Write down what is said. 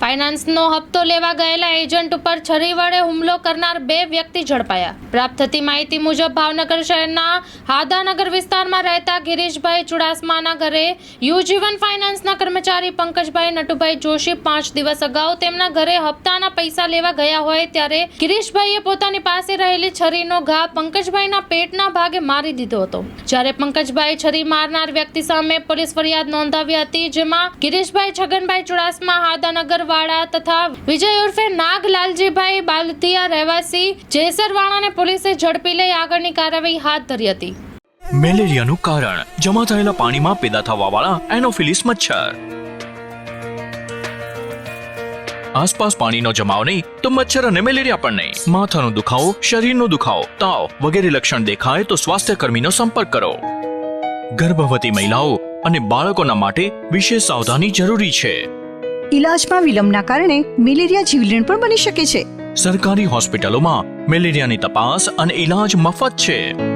ફાઇનાન્સનો હપ્તો લેવા ગયેલા એજન્ટ ઉપર છરી વડે હુમલો કરનાર બે વ્યક્તિ ઝડપાયા. પ્રાપ્ત થતી માહિતી મુજબ ભાવનગર શહેરના હાદાનગર વિસ્તારમાં રહેતા ગિરીશભાઈ ચુડાસમાના ઘરે યુજીવન ફાઇનાન્સના કર્મચારી પંકજભાઈ નટુભાઈ જોશી પાંચ દિવસ અગાઉ તેમના ઘરે હપ્તાના પૈસા લેવા ગયા હોય ત્યારે ગિરીશભાઈએ પોતાની પાસે રહેલી છરીનો ઘા પંકજભાઈના પેટના ભાગે મારી દીધો હતો. જ્યારે પંકજભાઈ છરી મારનાર વ્યક્તિ સામે પોલીસ ફરિયાદ નોંધાવી હતી, જેમાં ગિરીશભાઈ છગનભાઈ ચુડાસમા હાદાનગર વાડા તથા વિજય ઉર્ફે નાગ બાલતિયા રહેવાસી જેસરવાળાને પોલીસે ઝડપી લઈ આગળની કાર્યવાહી હાથ ધરી હતી. મેલેરિયાનું કારણ. જમા થયેલા પાણીમાં પેદા થવાવાળા એનોફિલિસ મચ્છર. આસપાસ પાણીનો જમાવ નહીં, તો મચ્છર અને મેલેરિયા પણ નહીં. માથાનો દુખાવો, શરીરનો દુખાવો, તાવ વગેરે લક્ષણ દેખાય તો સ્વાસ્થ્ય કર્મીનો સંપર્ક કરો. ગર્ભવતી મહિલાઓ અને બાળકોના માટે વિશેષ સાવધાની જરૂરી છે. ઇલાજમાં વિલંબના કારણે મેલેરિયા જીવલેણ પણ બની શકે છે. સરકારી હોસ્પિટલોમાં મેલેરિયાની તપાસ અને ઈલાજ મફત છે.